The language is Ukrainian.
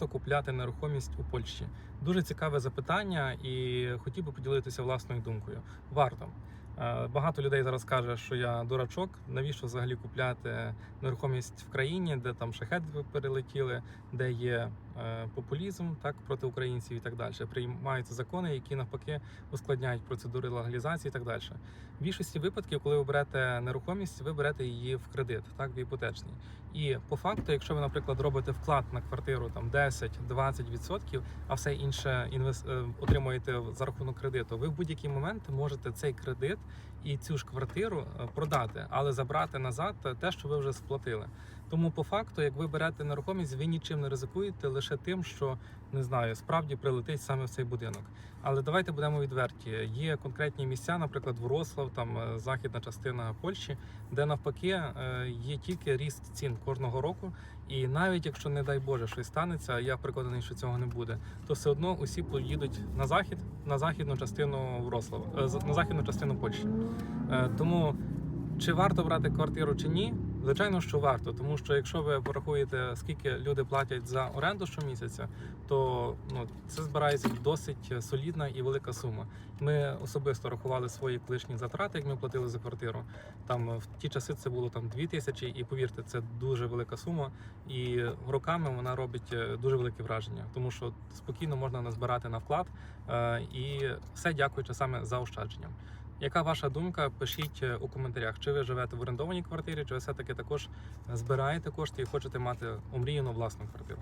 варто купляти нерухомість у Польщі? Дуже цікаве запитання, і хотів би поділитися власною думкою. Варто. Е, Багато людей зараз каже, що я дурачок. Навіщо взагалі купляти нерухомість в країні, де там шахеди перелетіли, де є е, популізм так проти українців і так далі. Приймаються закони, які навпаки ускладняють процедури легалізації і так далі. В більшості випадків, коли ви берете нерухомість, ви берете її в кредит, так в іпотечний. І по факту, якщо ви, наприклад, робите вклад на квартиру там 10-20%, а все інше інвес... е, отримуєте за рахунок кредиту, ви в будь-який момент можете цей кредит і цю ж квартиру е, продати, але забрати назад те, що ви вже сплатили. Тому по факту, як ви берете нерухомість, ви нічим не ризикуєте лише тим, що не знаю, справді прилетить саме в цей будинок. Але давайте будемо відверті. Є конкретні місця, наприклад, Врослав, там е, західна частина Польщі, де навпаки е, є тільки ріст цін кожного року. І навіть якщо, не дай Боже, щось станеться, я переконаний, що цього не буде, то все одно усі поїдуть на захід, на західну частину Врослава, е, на західну частину Польщі. Тому чи варто брати квартиру чи ні? Звичайно, що варто, тому що якщо ви порахуєте, скільки люди платять за оренду щомісяця, то ну це збирається досить солідна і велика сума. Ми особисто рахували свої колишні затрати, як ми платили за квартиру. Там в ті часи це було там 2 тисячі, і повірте, це дуже велика сума. І роками вона робить е, дуже велике враження, тому що спокійно можна назбирати на вклад е, і все дякуючи саме заощадженням. Яка ваша думка? Пишіть е, у коментарях, чи ви живете в орендованій квартирі, чи ви все-таки також збираєте кошти і хочете мати омріяну власну квартиру.